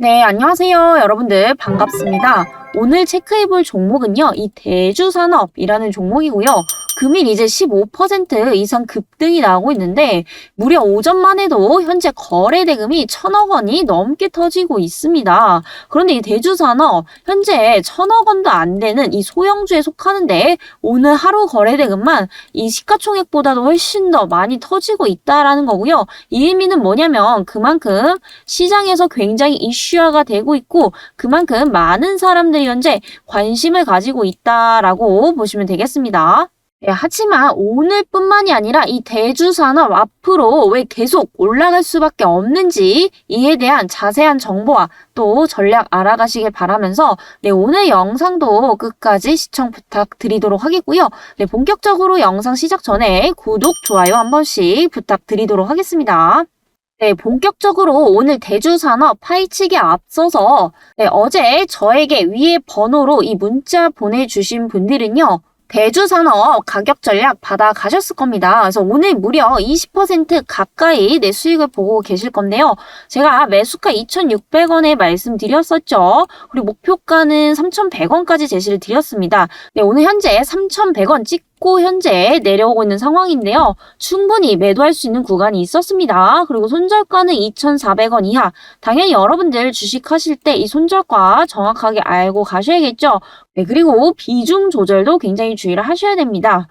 네, 안녕하세요. 여러분들 반갑습니다. 오늘 체크해볼 종목은요, 이 대주산업이라는 종목이고요. 금일 이제 15% 이상 급등이 나오고 있는데, 무려 오전만 해도 현재 거래 대금이 천억 원이 넘게 터지고 있습니다. 그런데 이 대주산업, 현재 천억 원도 안 되는 이 소형주에 속하는데, 오늘 하루 거래 대금만 이 시가총액보다도 훨씬 더 많이 터지고 있다라는 거고요. 이 의미는 뭐냐면, 그만큼 시장에서 굉장히 이슈화가 되고 있고 그만큼 많은 사람들이 현재 관심을 가지고 있다라고 보시면 되겠습니다. 네, 하지만 오늘뿐만이 아니라 이 대주 산업 앞으로 왜 계속 올라갈 수밖에 없는지 이에 대한 자세한 정보와 또 전략 알아가시길 바라면서 네, 오늘 영상도 끝까지 시청 부탁드리도록 하겠고요. 네, 본격적으로 영상 시작 전에 구독, 좋아요 한 번씩 부탁드리도록 하겠습니다. 네, 본격적으로 오늘 대주산업 파이치기에 앞서서 네, 어제 저에게 위에 번호로 이 문자 보내주신 분들은요. 대주산업 가격 전략 받아 가셨을 겁니다. 그래서 오늘 무려 20% 가까이 내 수익을 보고 계실 건데요. 제가 매수가 2,600원에 말씀드렸었죠. 그리고 목표가는 3,100원까지 제시를 드렸습니다. 네, 오늘 현재 3,100원 찍 고 현재 내려오고 있는 상황인데요. 충분히 매도할 수 있는 구간이 있었습니다. 그리고 손절가는 2,400원 이하. 당연히 여러분들 주식하실 때 이 손절가 정확하게 알고 가셔야겠죠. 네, 그리고 비중 조절도 굉장히 주의를 하셔야 됩니다.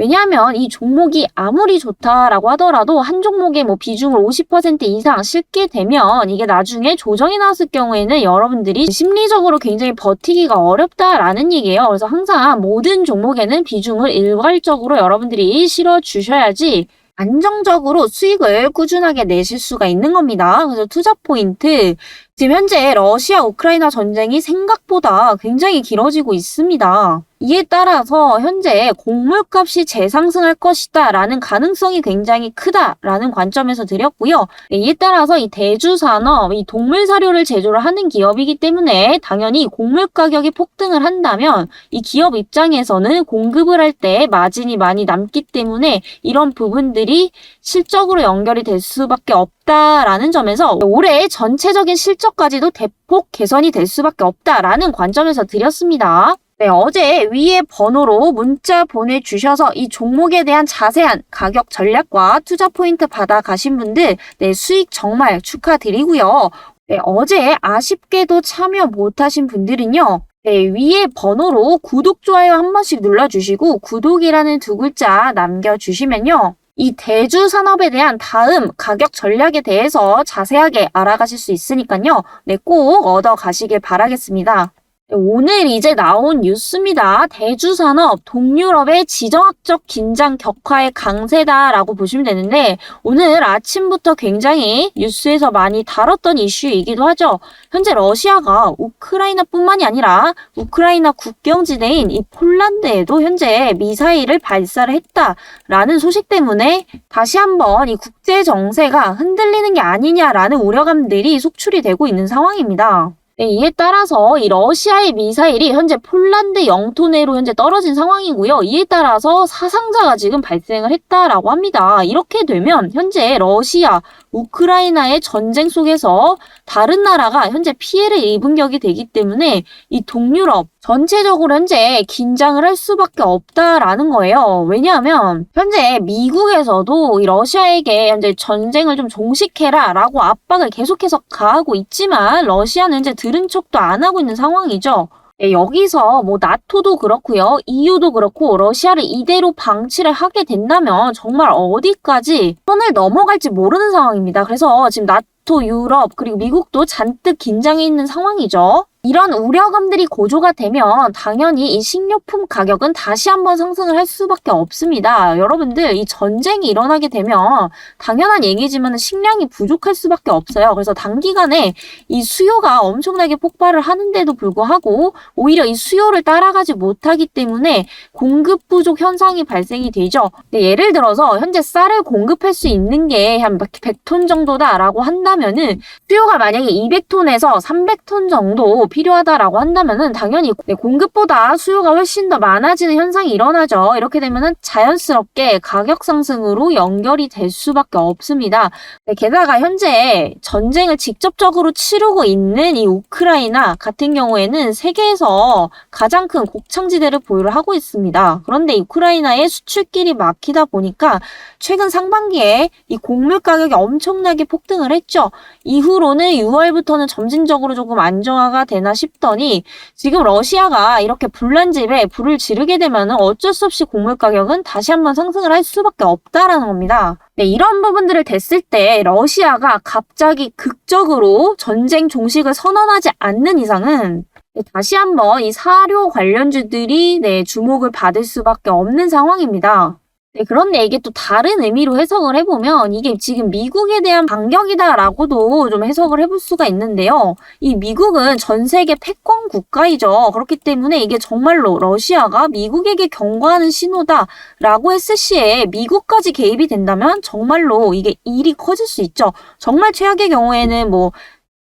왜냐하면 이 종목이 아무리 좋다라고 하더라도 한 종목에 뭐 비중을 50% 이상 싣게 되면 이게 나중에 조정이 나왔을 경우에는 여러분들이 심리적으로 굉장히 버티기가 어렵다라는 얘기예요. 그래서 항상 모든 종목에는 비중을 일괄적으로 여러분들이 실어 주셔야지 안정적으로 수익을 꾸준하게 내실 수가 있는 겁니다. 그래서 투자 포인트. 지금 현재 러시아 우크라이나 전쟁이 생각보다 굉장히 길어지고 있습니다. 이에 따라서 현재 곡물값이 재상승할 것이다 라는 가능성이 굉장히 크다라는 관점에서 드렸고요. 네, 이에 따라서 이 대주산업, 이 동물 사료를 제조를 하는 기업이기 때문에 당연히 곡물 가격이 폭등을 한다면 이 기업 입장에서는 공급을 할 때 마진이 많이 남기 때문에 이런 부분들이 실적으로 연결이 될 수밖에 없다라는 점에서 올해 전체적인 실적까지도 대폭 개선이 될 수밖에 없다라는 관점에서 드렸습니다. 네, 어제 위에 번호로 문자 보내주셔서 이 종목에 대한 자세한 가격 전략과 투자 포인트 받아 가신 분들, 네, 수익 정말 축하드리고요. 네, 어제 아쉽게도 참여 못하신 분들은요, 네, 위에 번호로 구독, 좋아요 한 번씩 눌러주시고, 구독이라는 두 글자 남겨주시면요. 이 대주 산업에 대한 다음 가격 전략에 대해서 자세하게 알아가실 수 있으니까요. 네, 꼭 얻어 가시길 바라겠습니다. 네, 오늘 이제 나온 뉴스입니다. 대주산업 동유럽의 지정학적 긴장 격화의 강세다라고 보시면 되는데 오늘 아침부터 굉장히 뉴스에서 많이 다뤘던 이슈이기도 하죠. 현재 러시아가 우크라이나뿐만이 아니라 우크라이나 국경지대인 이 폴란드에도 현재 미사일을 발사를 했다라는 소식 때문에 다시 한번 이 국제 정세가 흔들리는 게 아니냐라는 우려감들이 속출이 되고 있는 상황입니다. 네, 이에 따라서 이 러시아의 미사일이 현재 폴란드 영토 내로 현재 떨어진 상황이고요. 이에 따라서 사상자가 지금 발생을 했다라고 합니다. 이렇게 되면 현재 러시아, 우크라이나의 전쟁 속에서 다른 나라가 현재 피해를 입은 격이 되기 때문에 이 동유럽 전체적으로 현재 긴장을 할 수밖에 없다라는 거예요. 왜냐하면 현재 미국에서도 이 러시아에게 현재 전쟁을 좀 종식해라 라고 압박을 계속해서 가하고 있지만 러시아는 현재 들은 척도 안 하고 있는 상황이죠. 네, 여기서 뭐 나토도 그렇고요. EU도 그렇고 러시아를 이대로 방치를 하게 된다면 정말 어디까지 선을 넘어갈지 모르는 상황입니다. 그래서 지금 나토, 유럽 그리고 미국도 잔뜩 긴장해 있는 상황이죠. 이런 우려감들이 고조가 되면 당연히 이 식료품 가격은 다시 한번 상승을 할 수밖에 없습니다. 여러분들 이 전쟁이 일어나게 되면 당연한 얘기지만 식량이 부족할 수밖에 없어요. 그래서 단기간에 이 수요가 엄청나게 폭발을 하는데도 불구하고 오히려 이 수요를 따라가지 못하기 때문에 공급 부족 현상이 발생이 되죠. 네, 예를 들어서 현재 쌀을 공급할 수 있는 게 한 100톤 정도다라고 한다면은 수요가 만약에 200톤에서 300톤 정도 필요하다라고 한다면은 당연히 네, 공급보다 수요가 훨씬 더 많아지는 현상이 일어나죠. 이렇게 되면은 자연스럽게 가격 상승으로 연결이 될 수밖에 없습니다. 네, 게다가 현재 전쟁을 직접적으로 치르고 있는 이 우크라이나 같은 경우에는 세계에서 가장 큰 곡창지대를 보유를 하고 있습니다. 그런데 이 우크라이나의 수출길이 막히다 보니까 최근 상반기에 이 곡물 가격이 엄청나게 폭등을 했죠. 이후로는 6월부터는 점진적으로 조금 안정화가 되나 싶더니 지금 러시아가 이렇게 불난 집에 불을 지르게 되면 어쩔 수 없이 곡물 가격은 다시 한번 상승을 할 수밖에 없다라는 겁니다. 네, 이런 부분들을 됐을 때 러시아가 갑자기 극적으로 전쟁 종식을 선언하지 않는 이상은 네, 다시 한번 이 사료 관련주들이 네, 주목을 받을 수밖에 없는 상황입니다. 네, 그런데 이게 또 다른 의미로 해석을 해보면 이게 지금 미국에 대한 반격이다라고도 좀 해석을 해볼 수가 있는데요. 이 미국은 전 세계 패권 국가이죠. 그렇기 때문에 이게 정말로 러시아가 미국에게 경고하는 신호다라고 했을 시에 미국까지 개입이 된다면 정말로 이게 일이 커질 수 있죠. 정말 최악의 경우에는 뭐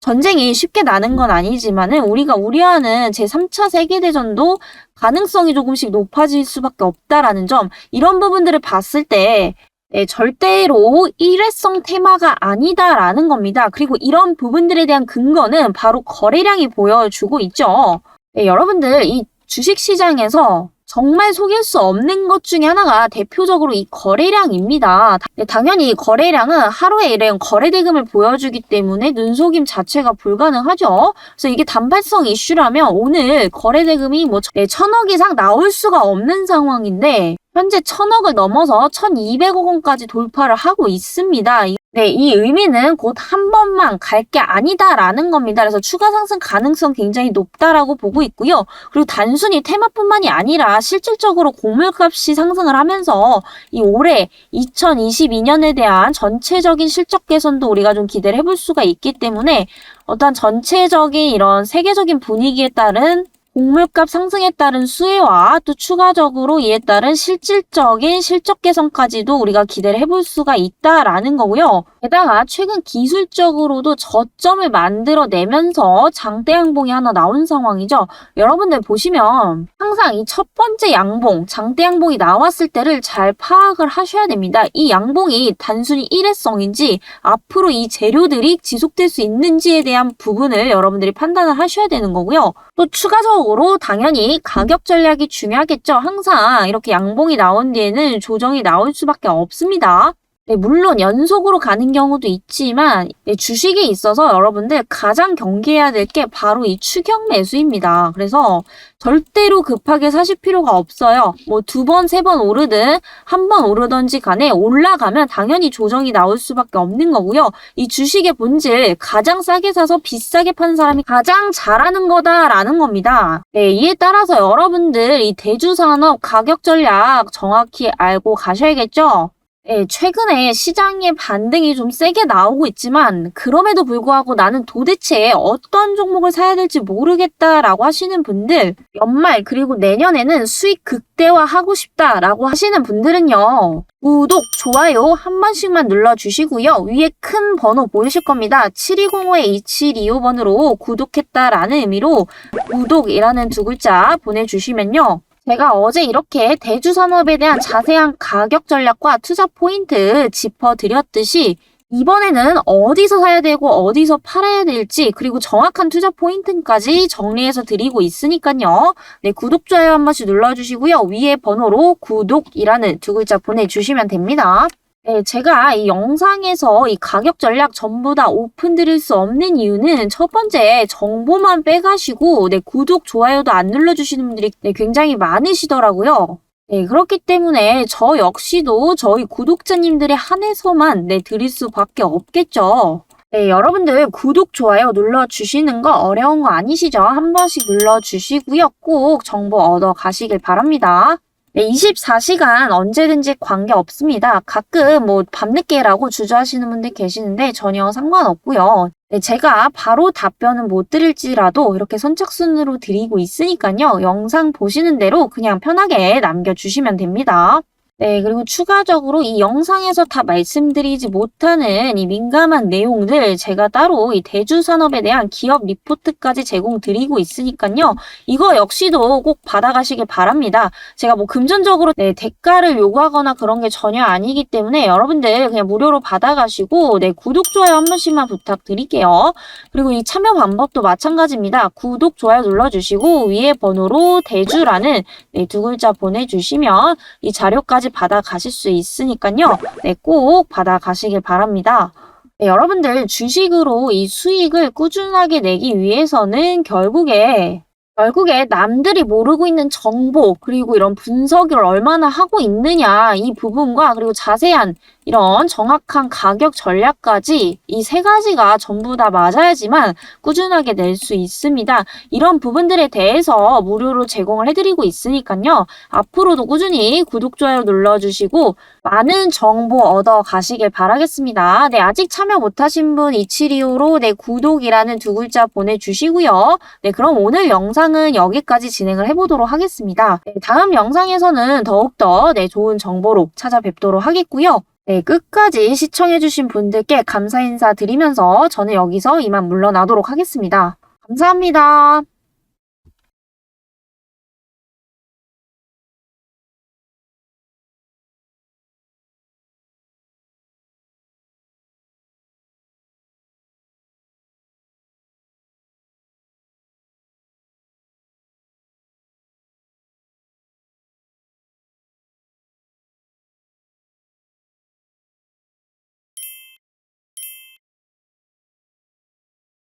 전쟁이 쉽게 나는 건 아니지만은 우리가 우려하는 제3차 세계대전도 가능성이 조금씩 높아질 수밖에 없다라는 점, 이런 부분들을 봤을 때, 네, 절대로 일회성 테마가 아니다라는 겁니다. 그리고 이런 부분들에 대한 근거는 바로 거래량이 보여주고 있죠. 네, 여러분들, 이 주식 시장에서 정말 속일 수 없는 것 중에 하나가 대표적으로 이 거래량입니다. 네, 당연히 이 거래량은 하루에 이런 거래 대금을 보여주기 때문에 눈속임 자체가 불가능하죠. 그래서 이게 단발성 이슈라면 오늘 거래 대금이 뭐 네, 천억 이상 나올 수가 없는 상황인데 현재 천억을 넘어서 1200억 원까지 돌파를 하고 있습니다. 네, 이 의미는 곧 한 번만 갈 게 아니다라는 겁니다. 그래서 추가 상승 가능성 굉장히 높다라고 보고 있고요. 그리고 단순히 테마뿐만이 아니라 실질적으로 고물값이 상승을 하면서 이 올해 2022년에 대한 전체적인 실적 개선도 우리가 좀 기대를 해볼 수가 있기 때문에 어떤 전체적인 이런 세계적인 분위기에 따른 곡물값 상승에 따른 수혜와 또 추가적으로 이에 따른 실질적인 실적 개선까지도 우리가 기대를 해볼 수가 있다라는 거고요. 게다가 최근 기술적으로도 저점을 만들어내면서 장대 양봉이 하나 나온 상황이죠. 여러분들 보시면 항상 이 첫 번째 양봉, 장대 양봉이 나왔을 때를 잘 파악을 하셔야 됩니다. 이 양봉이 단순히 일회성인지 앞으로 이 재료들이 지속될 수 있는지에 대한 부분을 여러분들이 판단을 하셔야 되는 거고요. 또 추가적으로 당연히 가격 전략이 중요하겠죠. 항상 이렇게 양봉이 나온 뒤에는 조정이 나올 수밖에 없습니다. 네, 물론 연속으로 가는 경우도 있지만 네, 주식에 있어서 여러분들 가장 경계해야 될 게 바로 이 추격 매수입니다. 그래서 절대로 급하게 사실 필요가 없어요. 뭐 두 번, 세 번 오르든 한 번 오르든지 간에 올라가면 당연히 조정이 나올 수밖에 없는 거고요. 이 주식의 본질 가장 싸게 사서 비싸게 파는 사람이 가장 잘하는 거다라는 겁니다. 네, 이에 따라서 여러분들 이 대주 산업 가격 전략 정확히 알고 가셔야겠죠? 예, 최근에 시장의 반등이 좀 세게 나오고 있지만 그럼에도 불구하고 나는 도대체 어떤 종목을 사야 될지 모르겠다라고 하시는 분들 연말 그리고 내년에는 수익 극대화하고 싶다라고 하시는 분들은요. 구독, 좋아요 한 번씩만 눌러주시고요. 위에 큰 번호 보이실 겁니다. 7205-2725번으로 구독했다라는 의미로 구독이라는 두 글자 보내주시면요. 제가 어제 이렇게 대주 산업에 대한 자세한 가격 전략과 투자 포인트 짚어드렸듯이 이번에는 어디서 사야 되고 어디서 팔아야 될지 그리고 정확한 투자 포인트까지 정리해서 드리고 있으니까요. 네, 구독, 좋아요 한 번씩 눌러주시고요. 위에 번호로 구독이라는 두 글자 보내주시면 됩니다. 네, 제가 이 영상에서 이 가격 전략 전부 다 오픈 드릴 수 없는 이유는 첫 번째 정보만 빼가시고 네, 구독, 좋아요도 안 눌러주시는 분들이 네, 굉장히 많으시더라고요. 네, 그렇기 때문에 저 역시도 저희 구독자님들의 한해서만 네, 드릴 수밖에 없겠죠. 네, 여러분들 구독, 좋아요 눌러주시는 거 어려운 거 아니시죠? 한 번씩 눌러주시고요. 꼭 정보 얻어 가시길 바랍니다. 네, 24시간 언제든지 관계 없습니다. 가끔 뭐 밤늦게라고 주저하시는 분들 계시는데 전혀 상관없고요. 네, 제가 바로 답변은 못 드릴지라도 이렇게 선착순으로 드리고 있으니까요. 영상 보시는 대로 그냥 편하게 남겨주시면 됩니다. 네, 그리고 추가적으로 이 영상에서 다 말씀드리지 못하는 이 민감한 내용들 제가 따로 이 대주 산업에 대한 기업 리포트까지 제공드리고 있으니까요. 이거 역시도 꼭 받아가시길 바랍니다. 제가 뭐 금전적으로 네, 대가를 요구하거나 그런 게 전혀 아니기 때문에 여러분들 그냥 무료로 받아가시고 네, 구독, 좋아요 한 번씩만 부탁드릴게요. 그리고 이 참여 방법도 마찬가지입니다. 구독, 좋아요 눌러주시고 위에 번호로 대주라는 네, 두 글자 보내주시면 이 자료까지 받아 가실 수 있으니까요. 네, 꼭 받아 가시길 바랍니다. 네, 여러분들 주식으로 이 수익을 꾸준하게 내기 위해서는 결국에 결국에 남들이 모르고 있는 정보 그리고 이런 분석을 얼마나 하고 있느냐 이 부분과 그리고 자세한 이런 정확한 가격 전략까지 이 세 가지가 전부 다 맞아야지만 꾸준하게 낼 수 있습니다. 이런 부분들에 대해서 무료로 제공을 해드리고 있으니까요. 앞으로도 꾸준히 구독, 좋아요 눌러주시고 많은 정보 얻어 가시길 바라겠습니다. 네, 아직 참여 못하신 분 이치리오로 네, 구독이라는 두 글자 보내주시고요. 네, 그럼 오늘 영상은 여기까지 진행을 해보도록 하겠습니다. 네, 다음 영상에서는 더욱더 네, 좋은 정보로 찾아뵙도록 하겠고요. 네, 끝까지 시청해주신 분들께 감사 인사 드리면서 저는 여기서 이만 물러나도록 하겠습니다. 감사합니다.